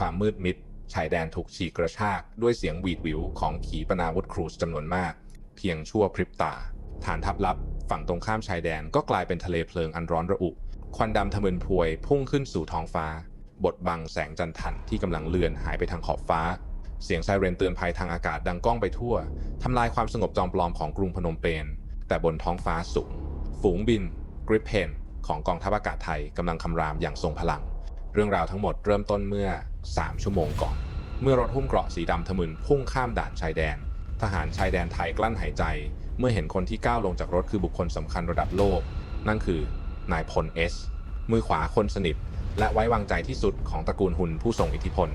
ความมืดมิด ชายแดนถูกฉีกกระชากด้วยเสียงหวีดวิวของขีปนาวุธครูซจำนวนมาก เพียงชั่วพริบตา ฐานทัพลับฝั่งตรงข้ามชายแดนก็กลายเป็นทะเลเพลิงอันร้อนระอุ ควันดำทะมึนพวยพุ่งขึ้นสู่ท้องฟ้า บดบังแสงจันทันที่กำลังเลือนหายไปทางขอบฟ้า เสียงไซเรนเตือนภัยทางอากาศดังก้องไปทั่วทำลายความสงบจอมปลอมของกรุงพนมเปญแต่บนท้องฟ้าสูง ฝูงบินกริปเพนของกองทัพอากาศไทยกำลังคำรามอย่างทรงพลัง เรื่องราวทั้งหมดเริ่มต้นเมื่อ 3 ชั่วโมงก่อน เมื่อรถหุ้มเกราะสีดำทะมึนพุ่งข้ามด่านชายแดน ทหารชายแดนไทยกลั้นหายใจ เมื่อเห็นคนที่ก้าวลงจากรถคือบุคคลสำคัญระดับโลก นั่นคือนายพลเอสมือขวาคนสนิท และไว้วางใจที่สุดของตระกูลหุนผู้ทรงอิทธิพล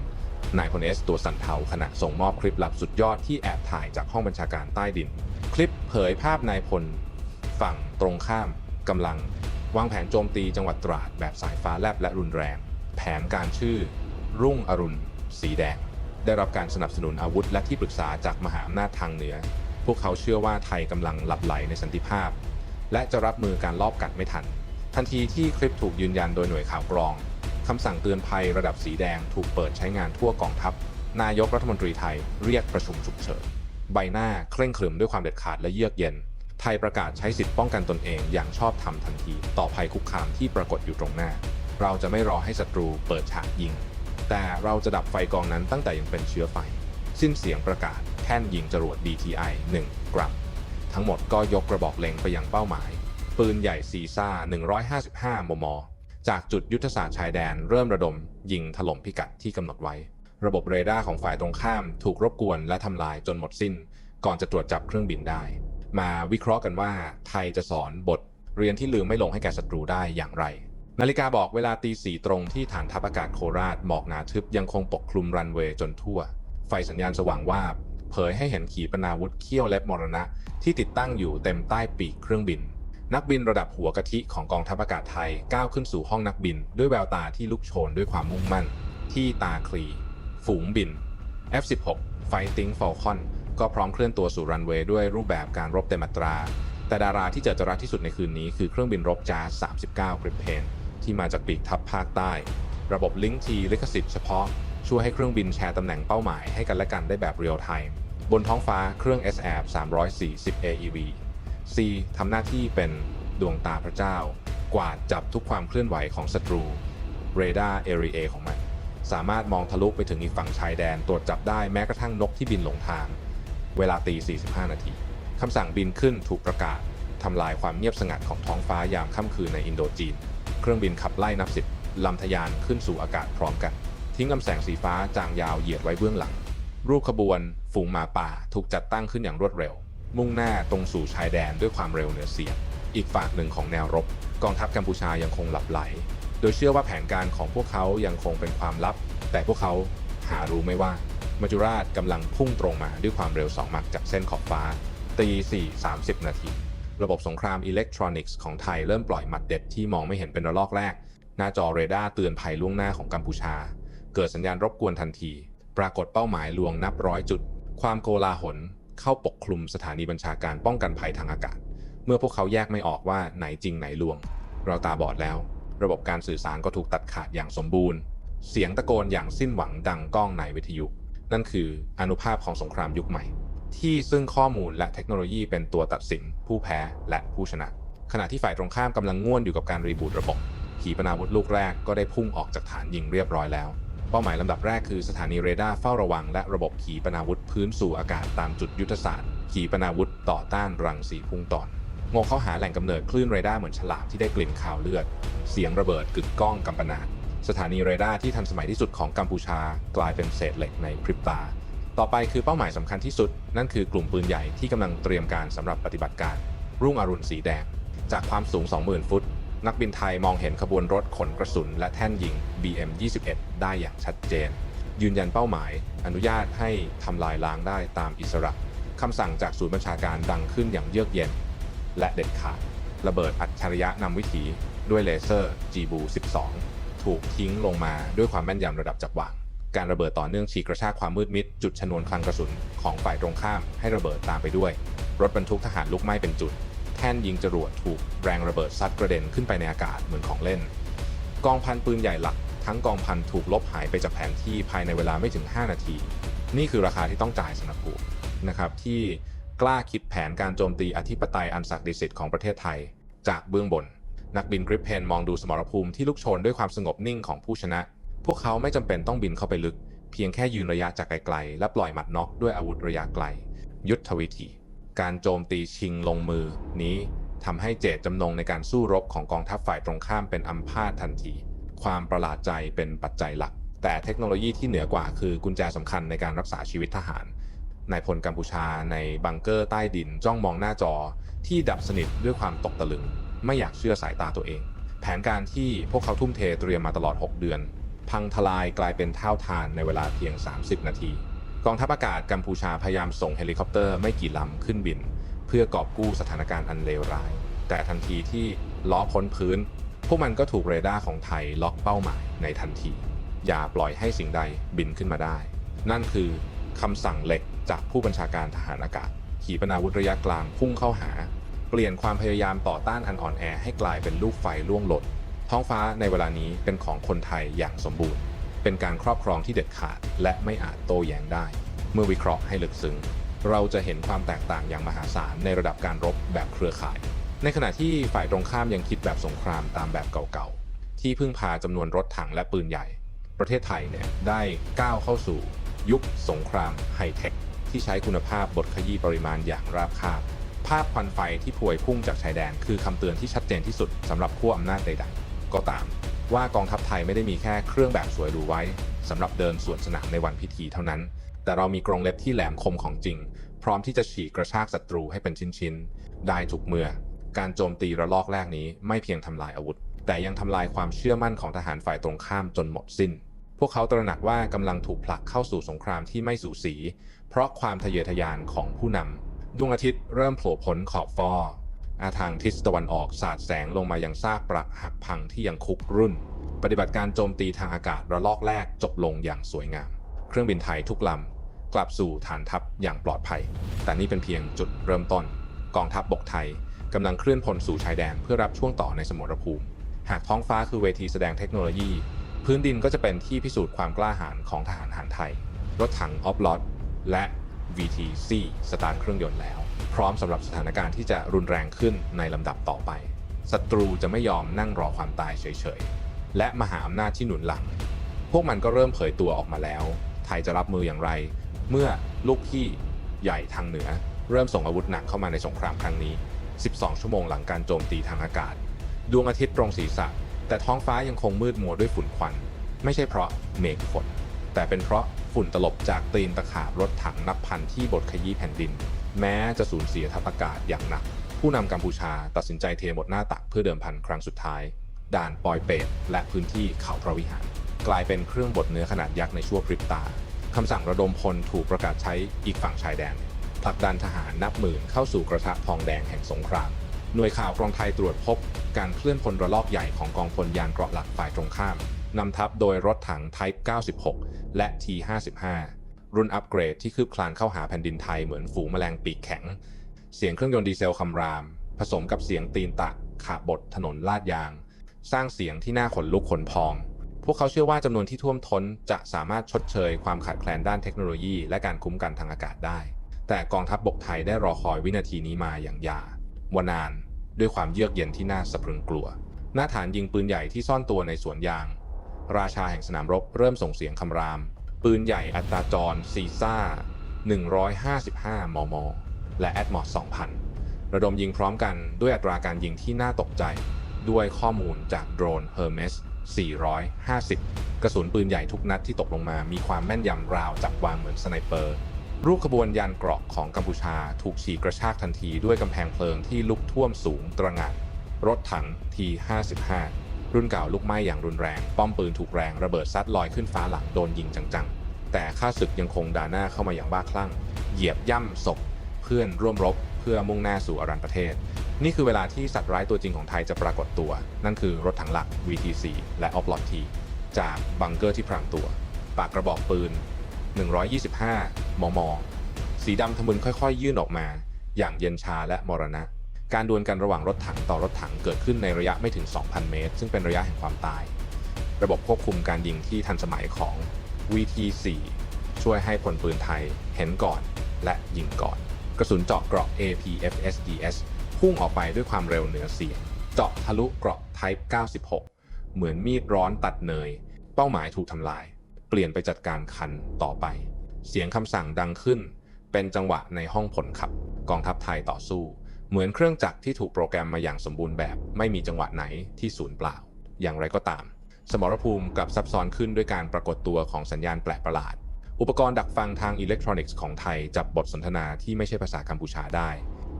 นายพลเอสตัวสันเทาขณะส่งมอบคลิปลับสุดยอดที่แอบถ่ายจากห้องบัญชาการใต้ดิน คลิปเผยภาพนายพล ฝั่งตรงข้ามกำลัง วางแผนโจมตีจังหวัดตราดแบบสายฟ้าแลบและรุนแรง แผนการชื่อ รุ่งอรุณ สีแดง ได้รับการสนับสนุนอาวุธและที่ปรึกษาจากมหาอำนาจทางเหนือ พวกเขาเชื่อว่าไทยกำลังหลับไหลในสันติภาพ และจะรับมือการลอบกัดไม่ทัน ทันทีที่คลิปถูกยืนยันโดยหน่วยข่าวกรองคำสั่งเตือนภัยระดับสีแดงถูกเปิดใช้งานทั่วกองทัพ นายกรัฐมนตรีไทยเรียกประชุมฉุกเฉิน ใบหน้าเคร่งขรึมด้วยความเด็ดขาดและเยือกเย็น ไทยประกาศใช้สิทธิ์ป้องกันตนเองอย่างชอบธรรมทันที ต่อภัยคุกคามที่ปรากฏอยู่ตรงหน้า เราจะไม่รอให้ศัตรูเปิดฉากยิง แต่เราจะดับไฟกองนั้นตั้งแต่ยังเป็นเชื้อไฟ สิ้นเสียงประกาศแท่นยิงจรวด DTI 1 กรัม ทั้งหมดก็ยกกระบอกเล็งไปยังเป้าหมาย ปืนใหญ่ซีซ่า 155 มม จากจุดยุทธศาสตร์ชายแดนเริ่มระดม ยิงถล่มพิกัดที่กำหนดไว้ ระบบเรดาร์ของฝ่ายตรงข้ามถูกรบกวนและทำลายจนหมดสิ้น ก่อนจะตรวจจับเครื่องบินได้ มาวิเคราะห์กันว่าไทยจะสอนบท เรียนที่ลืมไม่ลงให้แก่ศัตรูได้อย่างไร นาฬิกาบอกเวลาตีสี่ตรงที่ฐานทัพอากาศโคราชหมอกหนาทึบยังคงปกคลุมรันเวย์จนทั่ว ไฟสัญญาณสว่างวาบ เผยให้เห็นขีปนาวุธเขี้ยวเล็บมรณะ ที่ติดตั้งอยู่เต็มใต้ปีกเครื่องบิน นักบินระดับหัวกะทิของกองทัพอากาศไทยก้าวขึ้นสู่ห้องนักบิน ด้วยแววตาที่ลุกโชนด้วยความมุ่งมั่น ที่ตาคลี ฝูงบิน F16 Fighting Falcon ก็พร้อมเคลื่อนตัวสู่รันเวย์ด้วยรูปแบบการรบเต็มอัตราแต่ดาราที่เจอจรัสที่สุดในคืนนี้คือเครื่องบินรบจา 39กริปเพน ที่มาจากปีกทัพภาคใต้ ระบบลิงก์ทีลิขสิทธิ์เฉพาะ ช่วยให้เครื่องบินแชร์ตำแหน่งเป้าหมายให้กันและกันได้แบบเรียลไทม์บนท้องฟ้าเครื่อง SF 340 AEV C ทำหน้าที่เป็นดวงตาพระเจ้า กวาดจับทุกความเคลื่อนไหวของศัตรูเรดาร์ Area ของมัน สามารถมองทะลุไปถึงอีกฝั่งชายแดนตรวจจับได้แม้กระทั่งนกที่บินหลงทาง เวลาตี 45 นาทีคำสั่งบินขึ้นถูกประกาศทำลายความเงียบสงัดของท้องฟ้ายามค่ำคืนในอินโดจีน เครื่องบินขับไล่นับสิบลำทะยานขึ้นสู่อากาศพร้อมกัน ทิ้งลำแสงสีฟ้าจางยาวเหยียดไว้เบื้องหลัง รูปขบวน ฝูงหมาป่าถูกจัดตั้งขึ้นอย่างรวดเร็ว มุ่งหน้าตรงสู่ชายแดนด้วยความเร็วเหนือเสียง อีกฝั่งหนึ่งของแนวรบ กองทัพกัมพูชายังคงหลับไหล โดยเชื่อว่าแผนการของพวกเขายังคงเป็นความลับ แต่พวกเขาหารู้ไม่ว่ามัจจุราชกำลังพุ่งตรงมาด้วยความเร็ว2มักจากเส้นขอบฟ้าตี4 30 นาที ระบบสงครามอิเล็กทรอนิกส์ของไทยเริ่มปล่อยหมัดเด็ดที่มองไม่เห็นเป็นระลอกแรก หน้าจอเรดาร์เตือนภัยล่วงหน้าของกัมพูชา เกิดสัญญาณรบกวนทันที ปรากฏเป้าหมายลวงนับร้อยจุด ความโกลาหลเข้าปกคลุมสถานีบัญชาการป้องกันภัยทางอากาศ เมื่อพวกเขาแยกไม่ออกว่าไหนจริงไหนลวง เราตาบอดแล้ว ระบบการสื่อสารก็ถูกตัดขาดอย่างสมบูรณ์ เสียงตะโกนอย่างสิ้นหวังดังก้องในวิทยุ นั่นคืออนุภาพของสงครามยุคใหม่ ที่ซึ่งข้อมูลและเทคโนโลยีเป็นตัวตัดสิน ผู้แพ้และผู้ชนะ ขณะที่ฝ่ายตรงข้ามกำลังง่วนอยู่กับการรีบูตระบบ ขีปนาวุธลูกแรกก็ได้พุ่งออกจากฐานยิงเรียบร้อยแล้ว เป้าหมายลำดับแรกคือสถานีเรดาร์เฝ้าระวังและระบบขีปนาวุธพื้นสู่อากาศตามจุดยุทธศาสตร์ ขีปนาวุธต่อต้านรังสีพุ่งตอนงงเข้าหาแหล่งกำเนิดคลื่นเรดาร์เหมือนฉลามที่ได้กลิ่นคาวเลือด เสียงระเบิดกึกก้องกำปนาตสถานีเรดาร์ที่ทันสมัยที่สุดของกัมพูชา กลายเป็นเศษเหล็กในพริบตา ต่อไปคือเป้าหมายสำคัญที่สุด นั่นคือกลุ่มปืนใหญ่ที่กำลังเตรียมการสำหรับปฏิบัติการ รุ่งอรุณสีแดง จากความสูง 20,000 ฟุต นักบินไทยมองเห็นขบวนรถขนกระสุน และแท่นยิง BM-21 ได้อย่างชัดเจน ยืนยันเป้าหมาย อนุญาตให้ทำลายล้างได้ตามอิสระคำสั่งจากศูนย์บัญชาการดังขึ้นอย่างเยือกเย็น และเด็ดขาด ระเบิดอัจฉริยะนำวิถีด้วยเลเซอร์จีบู12ถูกทิ้งลงมาด้วยความแม่นยำระดับจักรวาง การระเบิดต่อเนื่องฉีกกระชากความมืดมิด จุดชนวนคลังกระสุนของฝ่ายตรงข้ามให้ระเบิดตามไปด้วย รถบรรทุกทหารลุกไหม้เป็นจุด แท่นยิงจรวดถูกแรงระเบิดซัดกระเด็นขึ้นไปในอากาศเหมือนของเล่น กองพันปืนใหญ่หลัก ทั้งกองพันถูกลบหายไปจากแผนที่ภายในเวลาไม่ถึง 5 นาที นี่คือราคาที่ต้องจ่ายสำหรับกูนะครับที่กล้าคิดแผนการโจมตีอธิปไตยอันศักดิ์สิทธิ์ของประเทศไทย จากเบื้องบน นักบินกริปเพนมองดูสมรภูมิที่ลุกโชนด้วยความสงบนิ่งของผู้ชนะ พวกเขาไม่จำเป็นต้องบินเข้าไปลึก เพียงแค่ยืนระยะจากไกลๆ และปล่อยหมัดน็อกด้วยอาวุธระยะไกล ยุทธวิธี การโจมตีชิงลงมือ นี้ทำให้เจตจำนงในการสู้รบของกองทัพฝ่ายตรงข้ามเป็นอัมพาตทันที ความประหลาดใจเป็นปัจจัยหลัก แต่เทคโนโลยีที่เหนือกว่าคือกุญแจสำคัญในการรักษาชีวิตทหารนายพลกัมพูชาในบังเกอร์ใต้ดินจ้องมองหน้าจอ ที่ดับสนิทด้วยความตกตะลึง ไม่อยากเชื่อสายตาตัวเอง แผนการที่พวกเขาทุ่มเทเตรียมมาตลอด 6 เดือน พังทลายกลายเป็นเท่าทานในเวลาเพียง 30 นาที กองทัพอากาศกัมพูชาพยายามส่งเฮลิคอปเตอร์ไม่กี่ลำขึ้นบิน เพื่อกอบกู้สถานการณ์อันเลวร้าย แต่ทันทีที่ล้อพ้นพื้น พวกมันก็ถูกเรดาร์ของไทยล็อกเป้าหมายในทันที อย่าปล่อยให้สิ่งใดบินขึ้นมาได้ นั่นคือคำสั่งเหล็กจากผู้บัญชาการทหารอากาศ ขีปนาวุธระยะกลางพุ่งเข้าหา เปลี่ยนความพยายามต่อต้านอันอ่อนแอให้กลายเป็นลูกไฟล่วงหล่น ท้องฟ้าในเวลานี้เป็นของคนไทยอย่างสมบูรณ์ เป็นการครอบครองที่เด็ดขาดและไม่อาจโต้แย้งได้ เมื่อวิเคราะห์ให้ลึกซึ้งเราจะเห็นความแตกต่างอย่างมหาศาลในระดับการรบแบบเครือข่าย ในขณะที่ฝ่ายตรงข้ามยังคิดแบบสงครามตามแบบเก่าๆ ที่พึ่งพาจำนวนรถถังและปืนใหญ่ ประเทศไทยเนี่ยได้ก้าวเข้าสู่ ยุคสงครามไฮเทค ที่ใช้คุณภาพบทขยี้ปริมาณอย่างราบคาบ ภาพควันไฟที่พวยพุ่งจากชายแดน คือคำเตือนที่ชัดเจนที่สุดสำหรับผู้อำนาจใดๆ ก็ตาม ว่ากองทัพไทยไม่ได้มีแค่เครื่องแบบสวยหรูไว้สำหรับเดินสวนสนามในวันพิธีเท่านั้น แต่เรามีกรงเล็บที่แหลมคมของจริง พร้อมที่จะฉีกกระชากศัตรูให้เป็นชิ้นๆ ได้ทุกเมื่อ การโจมตีระลอกแรกนี้ไม่เพียงทำลายอาวุธ แต่ยังทำลายความเชื่อมั่นของทหารฝ่ายตรงข้ามจนหมดสิ้น พวกเขาตระหนักว่ากำลังถูกผลักเข้าสู่สงครามที่ไม่สูสี เพราะความทะเยอทะยานของผู้นำดวงอาทิตย์เริ่มโผล่พ้นขอบฟ้อ อาทางทิศตะวันออกสาดแสงลงมายังซากปรักหักพังที่ยังคุกรุ่น ปฏิบัติการโจมตีทางอากาศระลอกแรกจบลงอย่างสวยงาม เครื่องบินไทยทุกลำกลับสู่ฐานทัพอย่างปลอดภัย แต่นี่เป็นเพียงจุดเริ่มต้น กองทัพบบกไทยกำลังเคลื่อนพลสู่ชายแดนเพื่อรับช่วงต่อในสมรภูมิ หากท้องฟ้าคือเวทีแสดงเทคโนโลยี พื้นดินก็จะเป็นที่พิสูจน์ความกล้าหาญของทหารหารไทย รถถังออฟลอตและ VTC สตาร์ทเครื่องยนต์แล้ว พร้อมสำหรับสถานการณ์ที่จะรุนแรงขึ้นในลำดับต่อไปศัตรูจะไม่ยอมนั่งรอความตายเฉยๆ และมหาอำนาจที่หนุนหลัง พวกมันก็เริ่มเผยตัวออกมาแล้ว ไทยจะรับมืออย่างไร เมื่อลูกพี่ใหญ่ทางเหนือ เริ่มส่งอาวุธหนักเข้ามาในสงครามครั้งนี้ 12 ชั่วโมงหลังการโจมตีทางอากาศ ดวงอาทิตย์ตรงศีรษะ แต่ท้องฟ้ายังคงมืดมัวด้วยฝุ่นควัน ไม่ใช่เพราะเมฆฝน แต่เป็นเพราะฝุ่นตลบจากตีนตะขาบรถถังนับพันที่บดขยี้แผ่นดิน แม้จะสูญเสียทัพอากาศอย่างหนัก ผู้นำกัมพูชาตัดสินใจเทหมดหน้าตักเพื่อเดิมพันครั้งสุดท้าย ด่านปอยเปตและพื้นที่เขาพระวิหาร กลายเป็นเครื่องบดเนื้อขนาดยักษ์ในชั่วพริบตาคำสั่งระดมพลถูกประกาศใช้อีกฝั่งชายแดนผลักดันทหารนับหมื่นเข้าสู่กระทะทองแดงแห่งสงคราม หน่วยข่าวกองไทยตรวจพบ การเคลื่อนพลระลอกใหญ่ของกองพลยานเกราะหลักฝ่ายตรงข้ามนำทัพโดยรถถัง Type 96 และ T55 รุ่นอัปเกรดที่คืบคลานเข้าหาแผ่นดินไทยเหมือนฝูงแมลงปีกแข็ง เสียงเครื่องยนต์ดีเซลคำราม ผสมกับเสียงตีนตักขาบบดถนนลาดยาง สร้างเสียงที่น่าขนลุกขนพอง พวกเขาเชื่อว่าจำนวนที่ท่วมท้นจะสามารถชดเชยความขาดแคลนด้านเทคโนโลยี และการคุ้มกันทางอากาศได้ แต่กองทัพบบกไทยได้รอคอยวินาทีนี้มาอย่างยาวนาน ด้วยความเยือกเย็นที่น่าสะพรึงกลัว หน้าฐานยิงปืนใหญ่ที่ซ่อนตัวในสวนยาง ราชาแห่งสนามรบเริ่มส่งเสียงคำราม ปืนใหญ่อัตราจรซีซ่า 155 มม และแอดมอส2,000 ระดมยิงพร้อมกันด้วยอัตราการยิงที่น่าตกใจ ด้วยข้อมูลจากโดรน Hermes 450 กระสุนปืนใหญ่ทุกนัดที่ตกลงมา มีความแม่นยำราวจับวางเหมือนสไนเปอร์ รูปขบวนยานเกราะของกัมพูชาถูกฉีกกระชากทันทีด้วยกำแพงเพลิงที่ลุกท่วมสูงตระหง่านรถถัง T55 รุ่นเก่าลุกไหม้อย่างรุนแรง ป้อมปืนถูกแรงระเบิดซัดลอยขึ้นฟ้าหลังโดนยิงจังๆ แต่ข้าศึกยังคงด่าหน้าเข้ามาอย่างบ้าคลั่ง เหยียบย่ำศพ เพื่อนร่วมรบ เพื่อมุ่งหน้าสู่อรันประเทศ นี่คือเวลาที่สัตว์ร้ายตัวจริงของไทยจะปรากฏตัว นั่นคือรถถังหลัก VTC และออฟลอตทีจากบังเกอร์ที่พรางตัว ปากกระบอกปืน 125 มม สีดำทะมึนค่อยๆ ยื่นออกมา อย่างเย็นชาและมรณะ การดวลกันระหว่างรถถังต่อรถถังเกิดขึ้นในระยะไม่ถึง 2,000 เมตร ซึ่งเป็นระยะแห่งความตาย ระบบควบคุมการยิงที่ทันสมัยของ VT4 ช่วยให้พลปืนไทยเห็นก่อนและยิงก่อน กระสุนเจาะเกราะ APFSDS พุ่งออกไปด้วยความเร็วเหนือเสียง เจาะทะลุเกราะ Type 96 เหมือนมีดร้อนตัดเนย เป้าหมายถูกทำลาย เปลี่ยนไปจัดการคันต่อไป เสียงคำสั่งดังขึ้น เป็นจังหวะในห้องผลขับ กองทัพไทยต่อสู้ เหมือนเครื่องจักรที่ถูกโปรแกรมมาอย่างสมบูรณ์แบบ ไม่มีจังหวะไหนที่สูญเปล่า อย่างไรก็ตาม สมรภูมิกับซับซ้อนขึ้นด้วยการปรากฏตัวของสัญญาณแปลกประหลาด อุปกรณ์ดักฟังทางอิเล็กทรอนิกส์ของไทยจับบทสนทนาที่ไม่ใช่ภาษากัมพูชาได้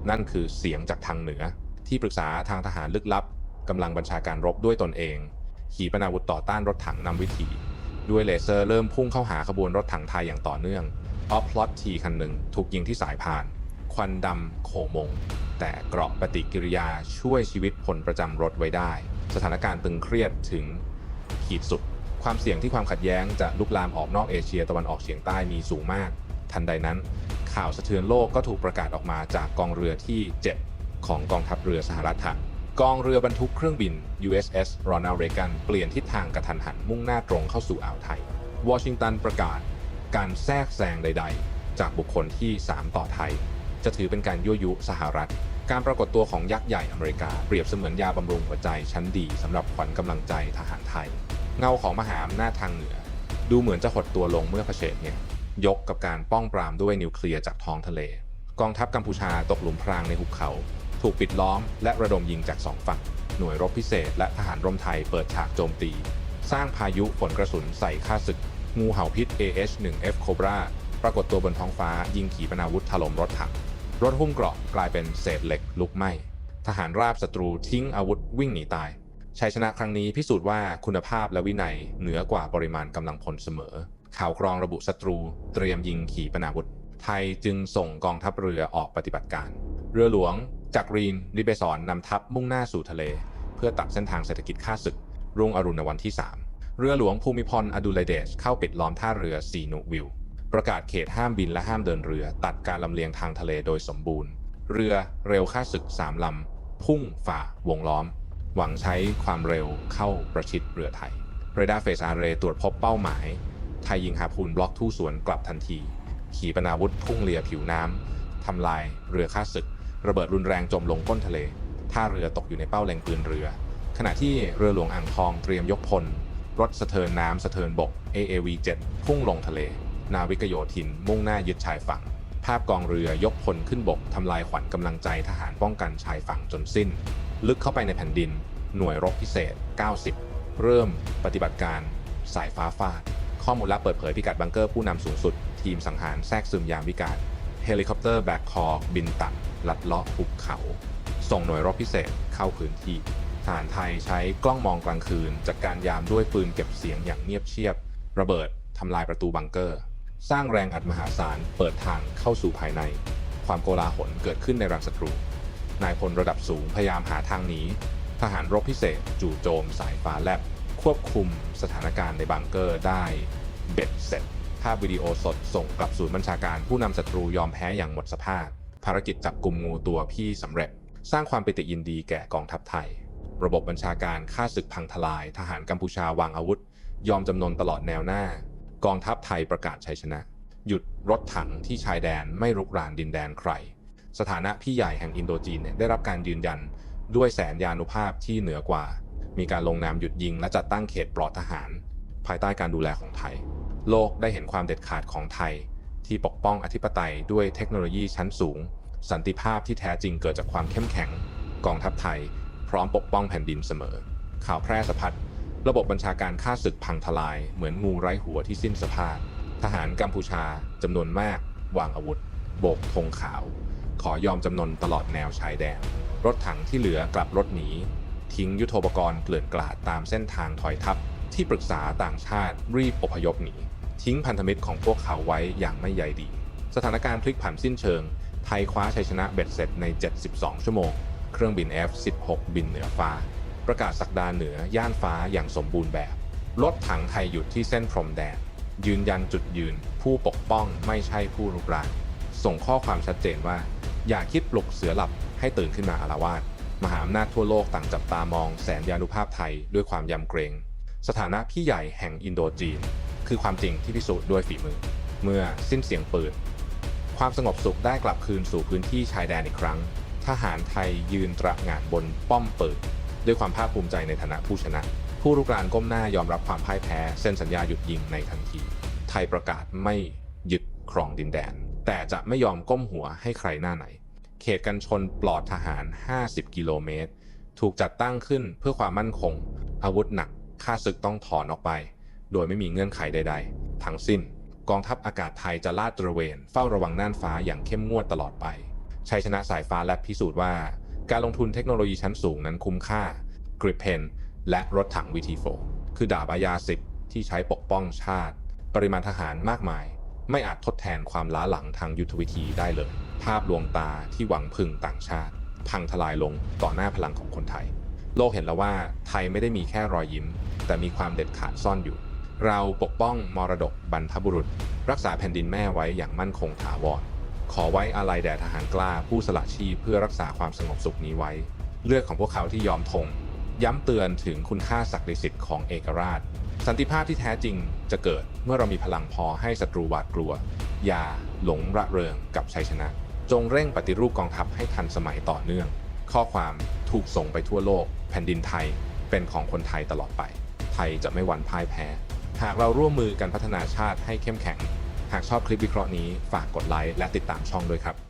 นั่นคือเสียงจากทางเหนือ ที่ปรึกษาทางทหารลึกลับกำลังบัญชาการรบด้วยตนเอง ขีปนาวุธต่อต้านรถถังนำวิถี ด้วยเลเซอร์เริ่มพุ่งเข้าหาขบวนรถถังไทยอย่างต่อเนื่องออฟพลอตทีคันหนึ่งถูกยิงที่สายพาน ควันดำโขมง แต่เกราะปฏิกิริยาช่วยชีวิตพลประจำรถไว้ได้ สถานการณ์ตึงเครียดถึงขีดสุด ความเสี่ยงที่ความขัดแย้งจะลุกลามออกนอกเอเชียตะวันออกเฉียงใต้มีสูงมาก ทันใดนั้น ข่าวสะเทือนโลกก็ถูกประกาศออกมาจากกองเรือที่ 7 ของกองทัพเรือสหรัฐกองเรือบรรทุกเครื่องบิน USS Ronald Reagan เปลี่ยนทิศทางกระทันหันมุ่งหน้าตรงเข้าสู่อ่าวไทย วอชิงตันประกาศ การแทรกแซงใด ๆ จากบุคคลที่ 3 ต่อไทย จะถือเป็นการยั่วยุสหรัฐ การปรากฏตัวของยักษ์ใหญ่อเมริกาเปรียบเสมือนยาบำรุงหัวใจชั้นดีสำหรับขวัญกำลังใจทหารไทย เงาของมหาอำนาจทางเหนือ ดูเหมือนจะหดตัวลงเมื่อเผชิญเนี่ยยกกับการป้องปรามด้วยนิวเคลียร์จากท้องทะเล กองทัพกัมพูชาตกหลุมพรางในหุบเขา ถูกปิดล้อมและระดมยิงจากสองฝั่งหน่วยรบพิเศษและทหารร่มไทยเปิดฉากโจมตี สร้างพายุฝนกระสุนใส่ข้าศึก งูเห่าพิษ AH-1F Cobra ปรากฏตัวบนท้องฟ้ายิงขีปนาวุธถล่มรถถัง รถหุ้มเกราะกลายเป็นเศษเหล็กลุกไหม้ ทหารราบศัตรูทิ้งอาวุธวิ่งหนีตาย ชัยชนะครั้งนี้พิสูจน์ว่าคุณภาพและวินัยเหนือกว่าปริมาณกำลังพลเสมอ ข่าวกรองระบุศัตรูเตรียมยิงขีปนาวุธ ไทยจึงส่งกองทัพเรือออกปฏิบัติการ เรือหลวงจักรีนริเบศรนำทัพมุ่งหน้าสู่ทะเล เพื่อตัดเส้นทางเศรษฐกิจข้าศึก รุ่งอรุณในวันที่ 3 เรือหลวงภูมิพลอดุลยเดชเข้าปิดล้อมท่าเรือสีนุวิว ประกาศเขตห้ามบินและห้ามเดินเรือ ตัดการลำเลียงทางทะเลโดยสมบูรณ์ เรือเร็วค่าศึกสามลำ พุ่งฝ่าวงล้อม หวังใช้ความเร็วเข้าประชิดเรือไทยเรดาร์เฟสอาเรตรวจพบเป้าหมาย ไทยยิงหาพูนบล็อกทู่สวนกลับทันที ขีปนาวุธพุ่งเลียผิวน้ำทำลายเรือค่าศึก ระเบิดรุนแรงจมลงก้นทะเลท่าเรือตกอยู่ในเป้าแหล่งปืนเรือ ขณะที่เรือหลวงอ่างทองเตรียมยกพล รถสะเทินน้ำสะเทินบก AAV 7พุ่งลงทะเล นาวิกโยธิน มุ่งหน้ายึดชายฝั่ง ภาพกองเรือยกพลขึ้นบกทำลายขวัญกำลังใจทหารป้องกันชายฝั่งจนสิ้น ลึกเข้าไปในแผ่นดิน หน่วยรบพิเศษ 90 เริ่มปฏิบัติการ สายฟ้าฟาด ข้อมูลลับเปิดเผยพิกัดบังเกอร์ผู้นำสูงสุด ทีมสังหารแทรกซึมยามวิกาลเฮลิคอปเตอร์แบ็คคอร์บินต่ำลัดเลาะภูเขา ส่งหน่วยรบพิเศษเข้าพื้นที่ทหารไทยใช้กล้องมองกลางคืนจัดการยามด้วยปืนเก็บเสียงอย่างเงียบเชียบ ระเบิดทำลายประตูบังเกอร์ สร้างแรงอัดมหาศาลเปิดทางเข้าสู่ภายใน ความโกลาหลเกิดขึ้นในรังศัตรู นายพลระดับสูงพยายามหาทางหนีทหารรบพิเศษจู่โจมสายฟ้าแลบ ควบคุมสถานการณ์ในบังเกอร์ได้เบ็ดเสร็จภาพวิดีโอสดส่งกลับศูนย์บัญชาการผู้นำศัตรูยอมแพ้อย่างหมดสภาพ ภารกิจจับกลุ่มงูตัวพี่สำเร็จ สร้างความปิติยินดีแก่กองทัพไทย ระบบบัญชาการฆ่าศึกพังทลาย ทหารกัมพูชาวางอาวุธ ยอมจำนนตลอดแนวหน้า กองทัพไทยประกาศชัยชนะ หยุดรถถังที่ชายแดนไม่รุกรานดินแดนใคร สถานะพี่ใหญ่แห่งอินโดจีนเนี่ยได้รับการยืนยันด้วยแสนยานุภาพที่เหนือกว่า มีการลงนามหยุดยิงและจัดตั้งเขตปลอดทหาร ภายใต้การดูแลของไทย โลกได้เห็นความเด็ดขาดของไทย ที่ปกป้องอธิปไตยด้วยเทคโนโลยีชั้นสูง สันติภาพที่แท้จริงเกิดจากความเข้มแข็ง กองทัพไทย พร้อมปกป้องแผ่นดินเสมอ ข่าวแพร่สะพัด ระบบบัญชาการฆ่าศึกพังทลาย เหมือนงูไร้หัวที่สิ้นสภาพ ทหารกัมพูชาจำนวนมาก วางอาวุธ โบกธงขาว ขอยอมจำนนตลอดแนวชายแดน รถถังที่เหลือกลับรถหนี ทิ้งยุทโธปกรณ์เกลื่อนกลาดตามเส้นทางถอยทัพ ที่ปรึกษาต่างชาติรีบอพยพหนี ทิ้งพันธมิตรของพวกเขาไว้อย่างไม่ใยดี สถานการณ์พลิกผันสิ้นเชิง ไทยคว้าชัยชนะเบ็ดเสร็จใน 72 ชั่วโมง เครื่องบิน F-16 บินเหนือฟ้า ประกาศสักดาเหนือย่านฟ้าอย่างสมบูรณ์แบบ รถถังไทยหยุดที่เส้นพรมแดน ยืนยันจุดยืน ผู้ปกป้องไม่ใช่ผู้รุกราน ส่งข้อความชัดเจนว่า อย่าคิดปลุกเสือหลับให้ตื่นขึ้นมาอาละวาดมหาอำนาจทั่วโลกต่างจับตามองแสนยานุภาพไทยด้วยความยำเกรง สถานะพี่ใหญ่แห่งอินโดจีน คือความจริงที่พิสูจน์ด้วยฝีมือ เมื่อสิ้นเสียงปืน ความสงบสุขได้กลับคืนสู่พื้นที่ชายแดนอีกครั้ง ทหารไทยยืนตระหง่านบนป้อมปืน ด้วยความภาคภูมิใจในฐานะผู้ชนะ ผู้รุกรานก้มหน้ายอมรับความพ่ายแพ้เซ็นสัญญาหยุดยิงในทันที ไทยประกาศไม่ยึดครองดินแดน แต่จะไม่ยอมก้มหัวให้ใครหน้าไหน เขตกันชนปลอดทหาร 50 กิโลเมตร ถูกจัดตั้งขึ้นเพื่อความมั่นคง อาวุธหนักค่าศึกต้องถอนออกไป โดยไม่มีเงื่อนไขใด ๆ ทั้งสิ้น กองทัพอากาศไทยจะลาดตระเวน เฝ้าระวังน่านฟ้าอย่างเข้มงวดตลอดไปชัยชนะสายฟ้าและพิสูจน์ว่า การลงทุนเทคโนโลยีชั้นสูงนั้นคุ้มค่ากริปเพนและรถถัง VT4 คือดาบอายาสิบที่ใช้ปกป้องชาติ ปริมาณทหารมากมาย ไม่อาจทดแทนความล้าหลังทางยุทธวิธีได้เลย ภาพลวงตาที่หวังพึ่งต่างชาติ พังทลายลงต่อหน้าพลังของคนไทย โลกเห็นแล้วว่าไทยไม่ได้มีแค่รอยยิ้ม แต่มีความเด็ดขาดซ่อนอยู่ เราปกป้องมรดกบรรพบุรุษ รักษาแผ่นดินแม่ไว้อย่างมั่นคงถาวร ขอไว้อาลัยแด่ทหารกล้าผู้สละชีพเพื่อรักษาความสงบสุขนี้ไว้ เลือดของพวกเขาที่ยอมทง ย้ำเตือนถึงคุณค่าศักดิ์สิทธิ์ของเอกราช สันติภาพที่แท้จริงจะเกิดเมื่อเรามีพลังพอให้ศัตรูหวาดกลัว อย่าหลงระเริงกับชัยชนะ จงเร่งปฏิรูปกองทัพให้ทันสมัยต่อเนื่อง ข้อความถูกส่งไปทั่วโลก แผ่นดินไทยเป็นของคนไทยตลอดไป ไทยจะไม่หวั่นพ่ายแพ้ หากเราร่วมมือกันพัฒนาชาติให้เข้มแข็ง หากชอบคลิปวิเคราะห์นี้ฝากกดไลค์และติดตามช่องด้วยครับ